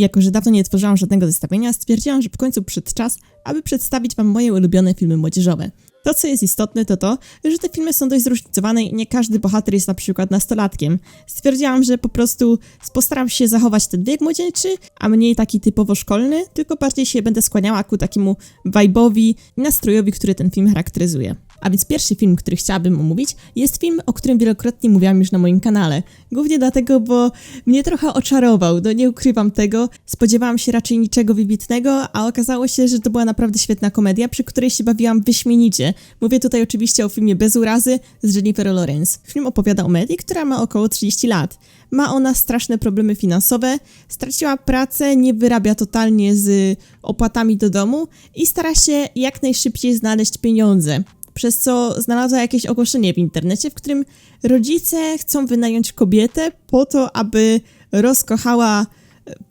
Jako, że dawno nie tworzyłam żadnego zestawienia, stwierdziłam, że w końcu przyszedł czas, aby przedstawić Wam moje ulubione filmy młodzieżowe. To, co jest istotne, to to, że te filmy są dość zróżnicowane i nie każdy bohater jest na przykład nastolatkiem. Stwierdziłam, że po prostu postaram się zachować ten wiek młodzieńczy, a mniej taki typowo szkolny, tylko bardziej się będę skłaniała ku takiemu vibe'owi i nastrojowi, który ten film charakteryzuje. A więc pierwszy film, który chciałabym omówić, jest film, o którym wielokrotnie mówiłam już na moim kanale. Głównie dlatego, bo mnie trochę oczarował, no nie ukrywam tego. Spodziewałam się raczej niczego wybitnego, a okazało się, że to była naprawdę świetna komedia, przy której się bawiłam wyśmienicie. Mówię tutaj oczywiście o filmie Bez urazy z Jennifer Lawrence. Film opowiada o Medi, która ma około 30 lat. Ma ona straszne problemy finansowe, straciła pracę, nie wyrabia totalnie z opłatami do domu i stara się jak najszybciej znaleźć pieniądze przez co znalazła jakieś ogłoszenie w internecie, w którym rodzice chcą wynająć kobietę po to, aby rozkochała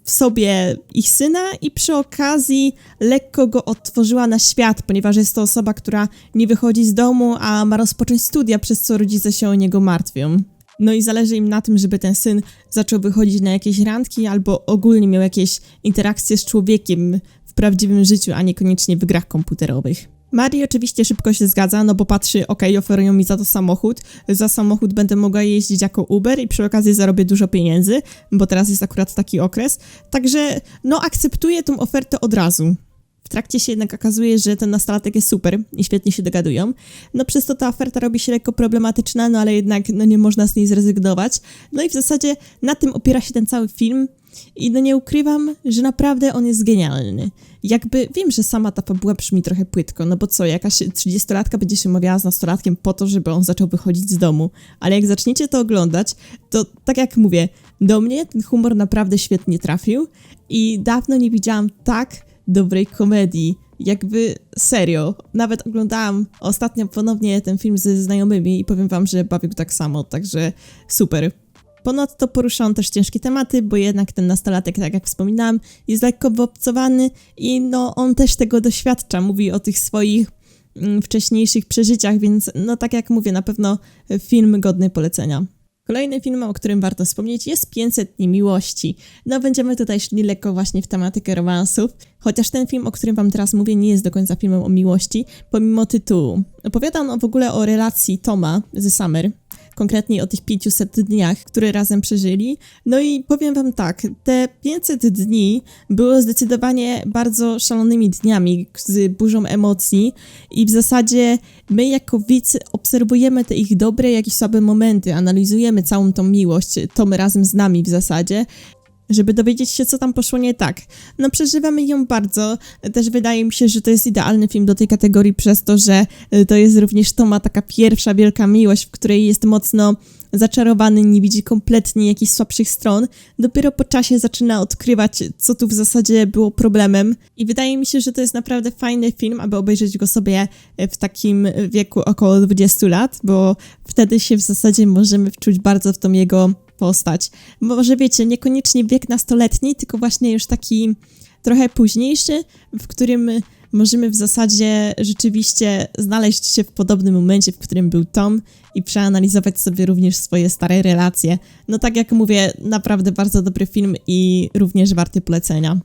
w sobie ich syna i przy okazji lekko go otworzyła na świat, ponieważ jest to osoba, która nie wychodzi z domu, a ma rozpocząć studia, przez co rodzice się o niego martwią. No i zależy im na tym, żeby ten syn zaczął wychodzić na jakieś randki albo ogólnie miał jakieś interakcje z człowiekiem w prawdziwym życiu, a niekoniecznie w grach komputerowych. Marii oczywiście szybko się zgadza, no bo patrzy, ok, oferują mi za to samochód, za samochód będę mogła jeździć jako Uber i przy okazji zarobię dużo pieniędzy, bo teraz jest akurat taki okres, także no akceptuję tą ofertę od razu. W trakcie się jednak okazuje, że ten nastolatek jest super i świetnie się dogadują. No przez to ta oferta robi się lekko problematyczna, no ale jednak no nie można z niej zrezygnować. No i w zasadzie na tym opiera się ten cały film i no nie ukrywam, że naprawdę on jest genialny. Jakby wiem, że sama ta fabuła brzmi trochę płytko, no bo co, jakaś 30-latka będzie się umawiała z nastolatkiem po to, żeby on zaczął wychodzić z domu. Ale jak zaczniecie to oglądać, to tak jak mówię, do mnie ten humor naprawdę świetnie trafił i dawno nie widziałam tak dobrej komedii. Jakby serio, nawet oglądałam ostatnio ponownie ten film ze znajomymi i powiem wam, że bawił tak samo, także super. Ponadto porusza on też ciężkie tematy, bo jednak ten nastolatek, tak jak wspominałam, jest lekko wyobcowany i no on też tego doświadcza, mówi o tych swoich mm, wcześniejszych przeżyciach, więc no tak jak mówię, na pewno film godny polecenia. Kolejny film, o którym warto wspomnieć, jest 500 Dni Miłości. No, będziemy tutaj szli lekko właśnie w tematykę romansów, chociaż ten film, o którym wam teraz mówię, nie jest do końca filmem o miłości, pomimo tytułu. Opowiada on w ogóle o relacji Toma z Summer, konkretnie o tych 500 dniach, które razem przeżyli. No i powiem wam tak, te 500 dni było zdecydowanie bardzo szalonymi dniami z burzą emocji i w zasadzie my jako widz obserwujemy te ich dobre, jak i słabe momenty, analizujemy całą tą miłość, to my razem z nami w zasadzie żeby dowiedzieć się, co tam poszło nie tak. No przeżywamy ją bardzo. Też wydaje mi się, że to jest idealny film do tej kategorii przez to, że y, to jest również to ma taka pierwsza wielka miłość, w której jest mocno zaczarowany, nie widzi kompletnie jakichś słabszych stron. Dopiero po czasie zaczyna odkrywać, co tu w zasadzie było problemem. I wydaje mi się, że to jest naprawdę fajny film, aby obejrzeć go sobie w takim wieku około 20 lat, bo wtedy się w zasadzie możemy wczuć bardzo w tą jego postać. Może wiecie, niekoniecznie wiek nastoletni, tylko właśnie już taki trochę późniejszy, w którym możemy w zasadzie rzeczywiście znaleźć się w podobnym momencie, w którym był Tom i przeanalizować sobie również swoje stare relacje. No tak jak mówię, naprawdę bardzo dobry film i również warty polecenia.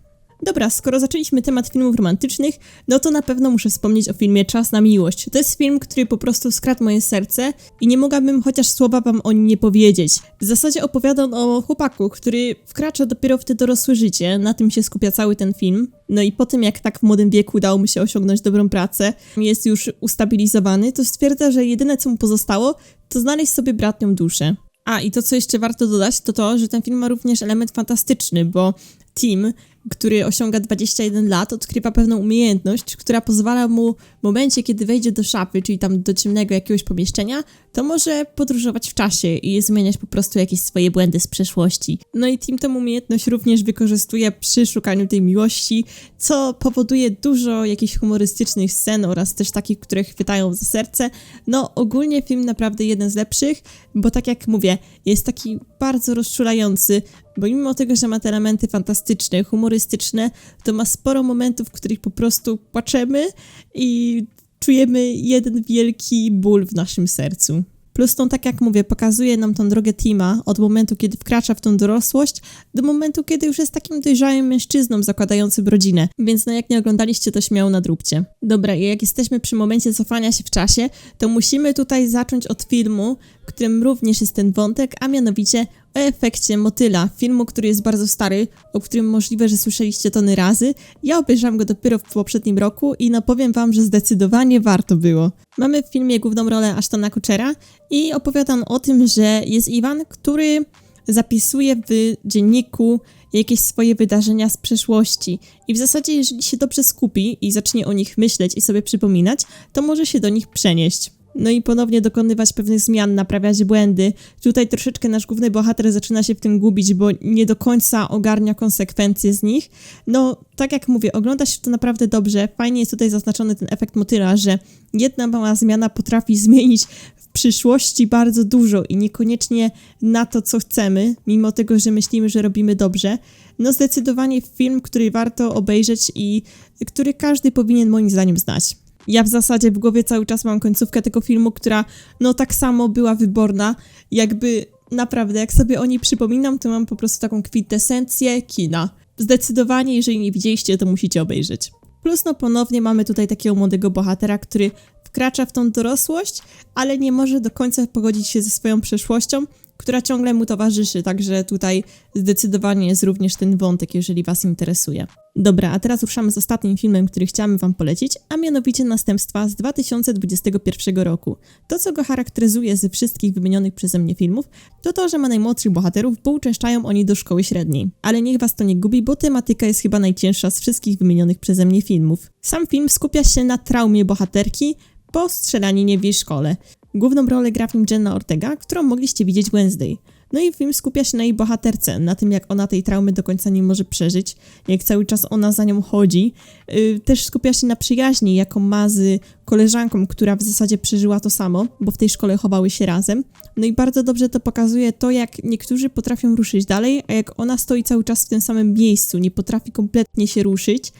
Dobra, skoro zaczęliśmy temat filmów romantycznych, no to na pewno muszę wspomnieć o filmie Czas na miłość. To jest film, który po prostu skradł moje serce i nie mogłabym chociaż słowa wam o nim nie powiedzieć. W zasadzie opowiada on o chłopaku, który wkracza dopiero w te dorosłe życie, na tym się skupia cały ten film. No i po tym, jak tak w młodym wieku udało mu się osiągnąć dobrą pracę, jest już ustabilizowany, to stwierdza, że jedyne co mu pozostało, to znaleźć sobie bratnią duszę. A i to, co jeszcze warto dodać, to to, że ten film ma również element fantastyczny, bo Tim który osiąga 21 lat, odkrywa pewną umiejętność, która pozwala mu w momencie, kiedy wejdzie do szafy, czyli tam do ciemnego jakiegoś pomieszczenia, to może podróżować w czasie i zmieniać po prostu jakieś swoje błędy z przeszłości. No i Tim tę umiejętność również wykorzystuje przy szukaniu tej miłości, co powoduje dużo jakichś humorystycznych scen oraz też takich, które chwytają za serce. No ogólnie film naprawdę jeden z lepszych, bo tak jak mówię, jest taki bardzo rozczulający, bo mimo tego, że ma te elementy fantastyczne, humorystyczne, to ma sporo momentów, w których po prostu płaczemy i czujemy jeden wielki ból w naszym sercu. Plus tą, tak jak mówię, pokazuje nam tą drogę Tima od momentu, kiedy wkracza w tą dorosłość, do momentu, kiedy już jest takim dojrzałym mężczyzną zakładającym rodzinę. Więc no jak nie oglądaliście, to śmiało nadróbcie. Dobra, i jak jesteśmy przy momencie cofania się w czasie, to musimy tutaj zacząć od filmu, w którym również jest ten wątek, a mianowicie o efekcie motyla, filmu, który jest bardzo stary, o którym możliwe, że słyszeliście tony razy. Ja obejrzałam go dopiero w poprzednim roku i no powiem wam, że zdecydowanie warto było. Mamy w filmie główną rolę Ashtona Kutchera i opowiadam o tym, że jest Iwan, który zapisuje w dzienniku jakieś swoje wydarzenia z przeszłości. I w zasadzie, jeżeli się dobrze skupi i zacznie o nich myśleć i sobie przypominać, to może się do nich przenieść. No i ponownie dokonywać pewnych zmian, naprawiać błędy. Tutaj troszeczkę nasz główny bohater zaczyna się w tym gubić, bo nie do końca ogarnia konsekwencje z nich. No, tak jak mówię, ogląda się to naprawdę dobrze. Fajnie jest tutaj zaznaczony ten efekt motyla, że jedna mała zmiana potrafi zmienić w przyszłości bardzo dużo i niekoniecznie na to, co chcemy, mimo tego, że myślimy, że robimy dobrze. No, zdecydowanie film, który warto obejrzeć i który każdy powinien moim zdaniem znać. Ja w zasadzie w głowie cały czas mam końcówkę tego filmu, która no tak samo była wyborna, jakby naprawdę, jak sobie o niej przypominam, to mam po prostu taką kwintesencję kina. Zdecydowanie, jeżeli nie widzieliście, to musicie obejrzeć. Plus no ponownie mamy tutaj takiego młodego bohatera, który wkracza w tą dorosłość, ale nie może do końca pogodzić się ze swoją przeszłością, która ciągle mu towarzyszy, także tutaj zdecydowanie jest również ten wątek, jeżeli Was interesuje. Dobra, a teraz ruszamy z ostatnim filmem, który chciałam Wam polecić, a mianowicie Następstwa z 2021 roku. To, co go charakteryzuje ze wszystkich wymienionych przeze mnie filmów, to to, że ma najmłodszych bohaterów, bo uczęszczają oni do szkoły średniej. Ale niech Was to nie gubi, bo tematyka jest chyba najcięższa z wszystkich wymienionych przeze mnie filmów. Sam film skupia się na traumie bohaterki po strzelaninie w jej szkole. Główną rolę gra w Jenna Ortega, którą mogliście widzieć Wednesday. No i film skupia się na jej bohaterce, na tym jak ona tej traumy do końca nie może przeżyć, jak cały czas ona za nią chodzi. Yy, też skupia się na przyjaźni, jaką ma z koleżanką, która w zasadzie przeżyła to samo, bo w tej szkole chowały się razem. No i bardzo dobrze to pokazuje to, jak niektórzy potrafią ruszyć dalej, a jak ona stoi cały czas w tym samym miejscu, nie potrafi kompletnie się ruszyć.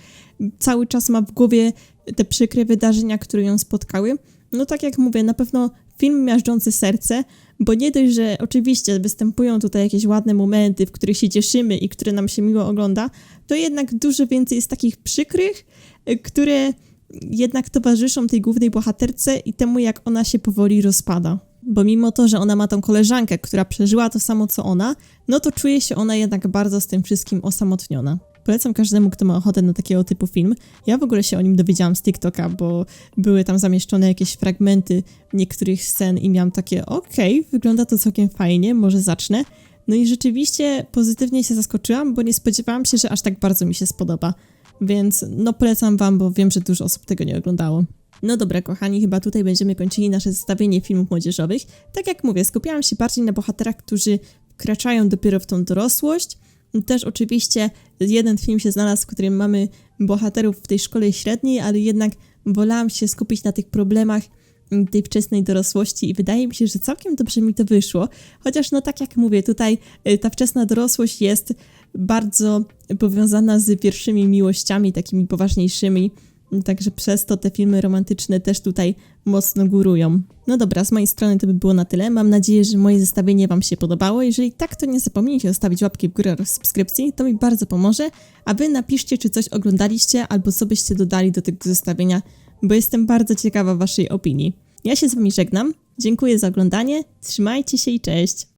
Cały czas ma w głowie te przykre wydarzenia, które ją spotkały. No tak jak mówię, na pewno film miażdżący serce, bo nie dość, że oczywiście występują tutaj jakieś ładne momenty, w których się cieszymy i które nam się miło ogląda, to jednak dużo więcej jest takich przykrych, y, które jednak towarzyszą tej głównej bohaterce i temu, jak ona się powoli rozpada. Bo mimo to, że ona ma tą koleżankę, która przeżyła to samo co ona, no to czuje się ona jednak bardzo z tym wszystkim osamotniona. Polecam każdemu, kto ma ochotę na takiego typu film. Ja w ogóle się o nim dowiedziałam z TikToka, bo były tam zamieszczone jakieś fragmenty niektórych scen i miałam takie, okej, okay, wygląda to całkiem fajnie, może zacznę. No i rzeczywiście pozytywnie się zaskoczyłam, bo nie spodziewałam się, że aż tak bardzo mi się spodoba. Więc no polecam wam, bo wiem, że dużo osób tego nie oglądało. No dobra, kochani, chyba tutaj będziemy kończyli nasze zestawienie filmów młodzieżowych. Tak jak mówię, skupiałam się bardziej na bohaterach, którzy wkraczają dopiero w tą dorosłość, też oczywiście jeden film się znalazł, w którym mamy bohaterów w tej szkole średniej, ale jednak wolałam się skupić na tych problemach tej wczesnej dorosłości i wydaje mi się, że całkiem dobrze mi to wyszło. Chociaż no tak jak mówię, tutaj y, ta wczesna dorosłość jest bardzo powiązana z pierwszymi miłościami, takimi poważniejszymi, Także przez to te filmy romantyczne też tutaj mocno górują. No dobra, z mojej strony to by było na tyle. Mam nadzieję, że moje zestawienie Wam się podobało. Jeżeli tak, to nie zapomnijcie zostawić łapki w górę oraz subskrypcji, to mi bardzo pomoże. A Wy napiszcie, czy coś oglądaliście albo co byście dodali do tego zestawienia, bo jestem bardzo ciekawa Waszej opinii. Ja się z Wami żegnam. Dziękuję za oglądanie, trzymajcie się i cześć!